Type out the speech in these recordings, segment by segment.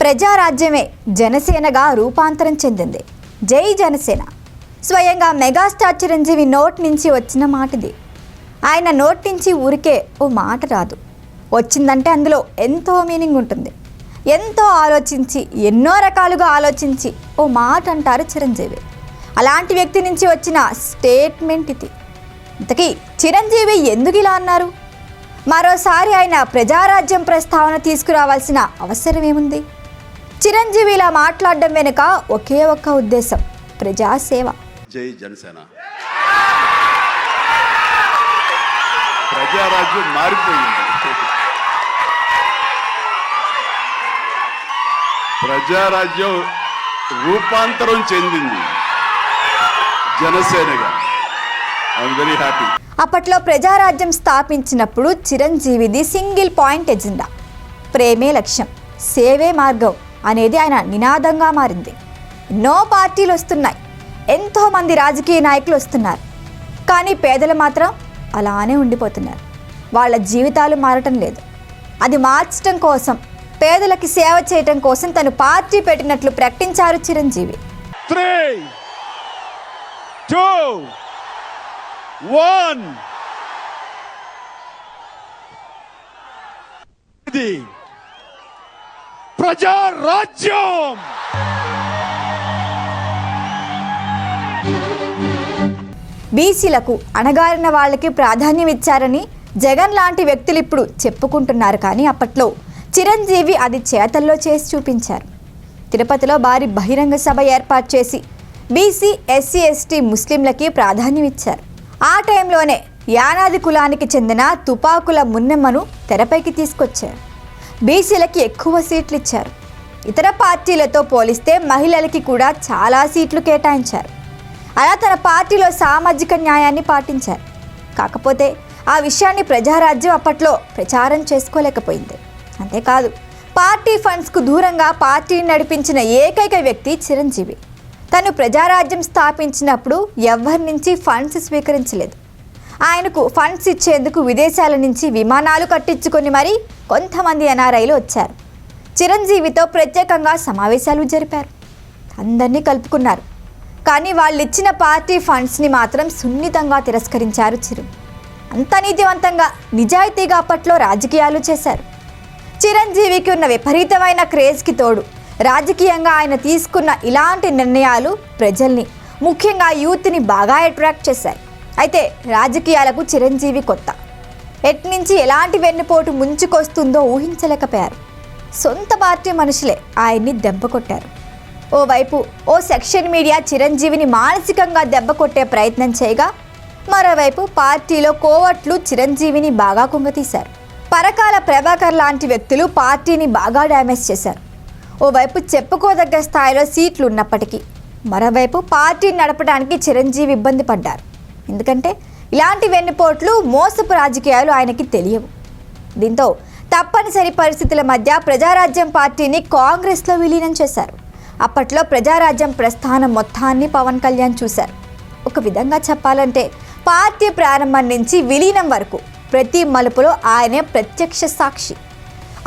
ప్రజారాజ్యమే జనసేనగా రూపాంతరం చెందింది. జై జనసేన. స్వయంగా మెగాస్టార్ చిరంజీవి నోట్ నుంచి వచ్చిన మాటది. ఆయన నోట్ నుంచి ఊరికే ఓ మాట రాదు. వచ్చిందంటే అందులో ఎంతో మీనింగ్ ఉంటుంది. ఎంతో ఆలోచించి ఎన్నో రకాలుగా ఆలోచించి ఓ మాట అంటారు చిరంజీవి. అలాంటి వ్యక్తి నుంచి వచ్చిన స్టేట్మెంట్ ఇది. ఇంతకీ చిరంజీవి ఎందుకు ఇలా అన్నారు? మరోసారి ఆయన ప్రజారాజ్యం ప్రస్తావన తీసుకురావాల్సిన అవసరం ఏముంది? చిరంజీవి ఇలా మాట్లాడడం వెనుక ఒకే ఒక్క ఉద్దేశం ప్రజాసేవ. జై జనసేన. ప్రజారాజ్యం మారిపోయింది. ప్రజారాజ్యం రూపాంతరం చెందింది. జనసేనగా. ఐఎమ్ వెరీ హ్యాపీ అప్పట్లో ప్రజారాజ్యం స్థాపించినప్పుడు చిరంజీవిది సింగిల్ పాయింట్ ఎజెండా. ప్రేమే లక్ష్యం సేవే మార్గం. అనేది ఆయన నినాదంగా మారింది. ఎన్నో పార్టీలు వస్తున్నాయి. ఎంతోమంది రాజకీయ నాయకులు వస్తున్నారు. కానీ పేదలు మాత్రం అలానే ఉండిపోతున్నారు. వాళ్ళ జీవితాలు మారటం లేదు. అది మార్చడం కోసం పేదలకి సేవ చేయటం కోసం తను పార్టీ పెట్టినట్లు ప్రకటించారు చిరంజీవి. ఇది ప్రజారాజ్యం బీసీలకు అణగారిన వాళ్ళకి ప్రాధాన్యం ఇచ్చారని జగన్ లాంటి వ్యక్తులు ఇప్పుడు చెప్పుకుంటున్నారు కానీ అప్పట్లో చిరంజీవి అది చేతల్లో చేసి చూపించారు. తిరుపతిలో భారీ బహిరంగ సభ ఏర్పాటు చేసి బీసీ ఎస్సీ ఎస్టీ ముస్లింలకి ప్రాధాన్యం ఇచ్చారు. ఆ టైంలోనే యానాది కులానికి చెందిన తుపాకుల మున్నెమ్మను తెరపైకి తీసుకొచ్చారు. బీసీలకి ఎక్కువ సీట్లు ఇచ్చారు ఇతర పార్టీలతో పోలిస్తే మహిళలకి కూడా చాలా సీట్లు కేటాయించారు. అలా తన పార్టీలో సామాజిక న్యాయాన్ని పాటించారు. కాకపోతే ఆ విషయాన్ని ప్రజారాజ్యం అప్పట్లో ప్రచారం చేసుకోలేకపోయింది. అంతేకాదు పార్టీ ఫండ్స్కు దూరంగా పార్టీని నడిపించిన ఏకైక వ్యక్తి చిరంజీవి. తను ప్రజారాజ్యం స్థాపించినప్పుడు ఎవరి నుంచి ఫండ్స్ స్వీకరించలేదు. ఆయనకు ఫండ్స్ ఇచ్చేందుకు విదేశాల నుంచి విమానాలు కట్టించుకొని మరీ కొంతమంది ఎన్ఆర్ఐలు వచ్చారు. చిరంజీవితో ప్రత్యేకంగా సమావేశాలు జరిపారు. అందరినీ కలుపుకున్నారు. కానీ వాళ్ళు ఇచ్చిన పార్టీ ఫండ్స్ని మాత్రం సున్నితంగా తిరస్కరించారు చిరు. అంత నీతివంతంగా నిజాయితీగా అప్పట్లో రాజకీయాలు చేశారు. చిరంజీవికి ఉన్న విపరీతమైన క్రేజ్కి తోడు రాజకీయంగా ఆయన తీసుకున్న ఇలాంటి నిర్ణయాలు ప్రజల్ని ముఖ్యంగా యూత్ని బాగా అట్రాక్ట్ చేశాయి. అయితే రాజకీయాలకు చిరంజీవి కొత్త. ఎట్నుంచి ఎలాంటి వెన్నుపోటు ముంచుకొస్తుందో ఊహించలేకపోయారు. సొంత పార్టీ మనుషులే ఆయన్ని దెబ్బ కొట్టారు. ఓవైపు ఓ సెక్షన్ మీడియా చిరంజీవిని మానసికంగా దెబ్బ కొట్టే ప్రయత్నం చేయగా మరోవైపు పార్టీలో కోవట్లు చిరంజీవిని బాగా కుంగతీశారు. పరకాల ప్రభాకర్ లాంటి వ్యక్తులు పార్టీని బాగా డ్యామేజ్ చేశారు. ఓవైపు చెప్పుకోదగ్గ స్థాయిలో సీట్లు ఉన్నప్పటికీ మరోవైపు పార్టీని నడపడానికి చిరంజీవి ఇబ్బంది పడ్డారు. ఎందుకంటే ఇలాంటి వెన్నుపోట్లు మోసపు రాజకీయాలు ఆయనకి తెలియవు. దీంతో తప్పనిసరి పరిస్థితుల మధ్య ప్రజారాజ్యం పార్టీని కాంగ్రెస్లో విలీనం చేశారు. అప్పట్లో ప్రజారాజ్యం ప్రస్థానం మొత్తాన్ని పవన్ కళ్యాణ్ చూశారు. ఒక విధంగా చెప్పాలంటే పార్టీ ప్రారంభం నుంచి విలీనం వరకు ప్రతి మలుపులో ఆయనే ప్రత్యక్ష సాక్షి.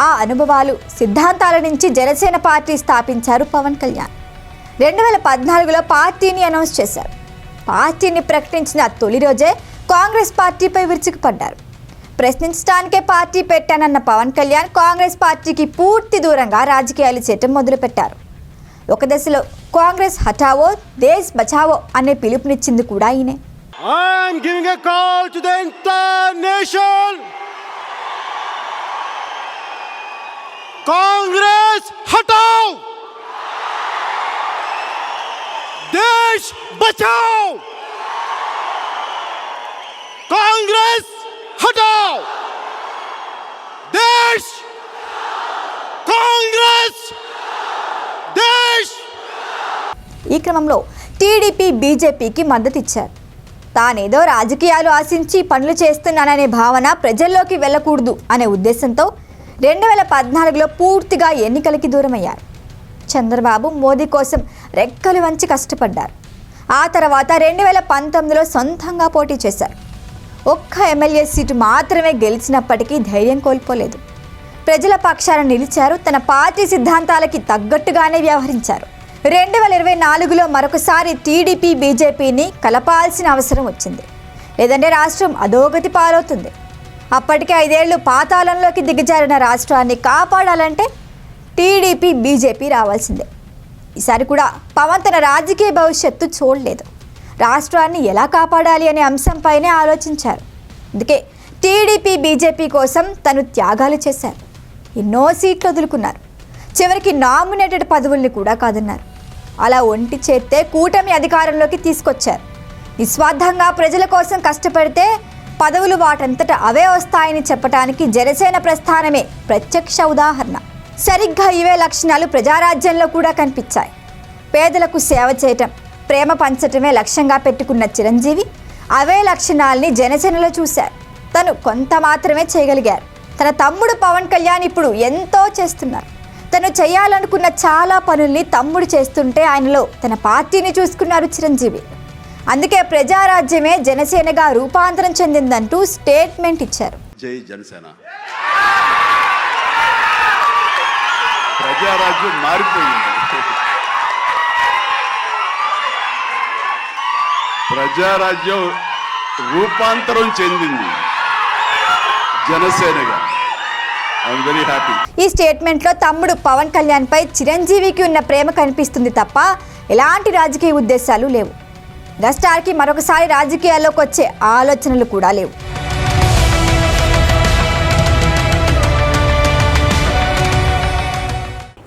ఆ అనుభవాలు సిద్ధాంతాల నుంచి జనసేన పార్టీ స్థాపించారు పవన్ కళ్యాణ్. రెండు వేల పద్నాలుగులో పార్టీని అనౌన్స్ చేశారు. పార్టీని ప్రకటించిన తొలి రోజే కాంగ్రెస్ పార్టీపై విరుచుకుపడ్డారు ప్రశ్నించడానికే పార్టీ పెట్టానన్న పవన్ కళ్యాణ్ కాంగ్రెస్ పార్టీకి పూర్తి దూరంగా రాజకీయాలు చేయటం మొదలుపెట్టారు ఒక దశలో కాంగ్రెస్ హఠావో దేశ్ బచావో అనే పిలుపునిచ్చింది కూడా ఈయనే I'm giving a call to the entire nation. Congress, hatao! देश बचाओ कांग्रेस हटाओ देश कांग्रेस देश ఈ క్రమంలో టీడీపీ బీజేపీకి మద్దతు ఇచ్చారు తానేదో రాజకీయాలు ఆశించి పనులు చేస్తున్నాననే భావన ప్రజల్లోకి వెళ్ళకూడదు అనే ఉద్దేశంతో రెండు వేల పద్నాలుగులో పూర్తిగా ఎన్నికలకి దూరమయ్యారు చంద్రబాబు మోదీ కోసం రెక్కలు వంచి కష్టపడ్డారు ఆ తర్వాత రెండు వేల పంతొమ్మిదిలో సొంతంగా పోటీ చేశారు. ఒక్క ఎమ్మెల్యే సీటు మాత్రమే గెలిచినప్పటికీ ధైర్యం కోల్పోలేదు. ప్రజల పక్షాన నిలిచారు తన పార్టీ సిద్ధాంతాలకి తగ్గట్టుగానే వ్యవహరించారు. రెండు వేల ఇరవై నాలుగులో మరొకసారి టీడీపీ బీజేపీని కలపాల్సిన అవసరం వచ్చింది. లేదంటే రాష్ట్రం అధోగతి పాలవుతుంది. అప్పటికే ఐదేళ్ళు పాతాళంలోకి దిగజారిన రాష్ట్రాన్ని కాపాడాలంటే టీడీపీ బీజేపీ రావాల్సిందే. ఈసారి కూడా పవన్ తన రాజకీయ భవిష్యత్తు చూడలేదు. రాష్ట్రాన్ని ఎలా కాపాడాలి అనే అంశంపైనే ఆలోచించారు. అందుకే టీడీపీ బీజేపీ కోసం తను త్యాగాలు చేశారు. ఎన్నో సీట్లు వదులుకున్నారు. చివరికి నామినేటెడ్ పదవుల్ని కూడా కాదన్నారు. అలా ఒంటి చేత్తే కూటమి అధికారంలోకి తీసుకొచ్చారు. నిస్వార్థంగా ప్రజల కోసం కష్టపడితే పదవులు వాటంతట అవే వస్తాయని చెప్పడానికి జనసేన ప్రస్థానమే ప్రత్యక్ష ఉదాహరణ. సరిగ్గా ఇవే లక్షణాలు ప్రజారాజ్యంలో కూడా కనిపించాయి. పేదలకు సేవ చేయటం ప్రేమ పంచటమే లక్ష్యంగా పెట్టుకున్న చిరంజీవి అవే లక్షణాల్ని జనసేనలో చూశారు. తను కొంత మాత్రమే చేయగలిగారు. తన తమ్ముడు పవన్ కళ్యాణ్ ఇప్పుడు ఎంతో చేస్తున్నారు. తను చేయాలనుకున్న చాలా పనుల్ని తమ్ముడు చేస్తుంటే ఆయనలో తన పార్టీని చూసుకున్నారు చిరంజీవి. అందుకే ప్రజారాజ్యమే జనసేనగా రూపాంతరం చెందిందంటూ స్టేట్మెంట్ ఇచ్చారు. జై జనసేన. ప్రజారాజ్యం మారిపోయింది. ప్రజారాజ్యం రూపాంతరం చెందింది జనసేనగా. ఈ స్టేట్మెంట్లో తమ్ముడు పవన్ కళ్యాణ్ పై చిరంజీవికి ఉన్న ప్రేమ కనిపిస్తుంది తప్ప ఎలాంటి రాజకీయ ఉద్దేశాలు లేవు. గస్టార్కి మరొకసారి రాజకీయాల్లోకి వచ్చే ఆలోచనలు కూడా లేవు.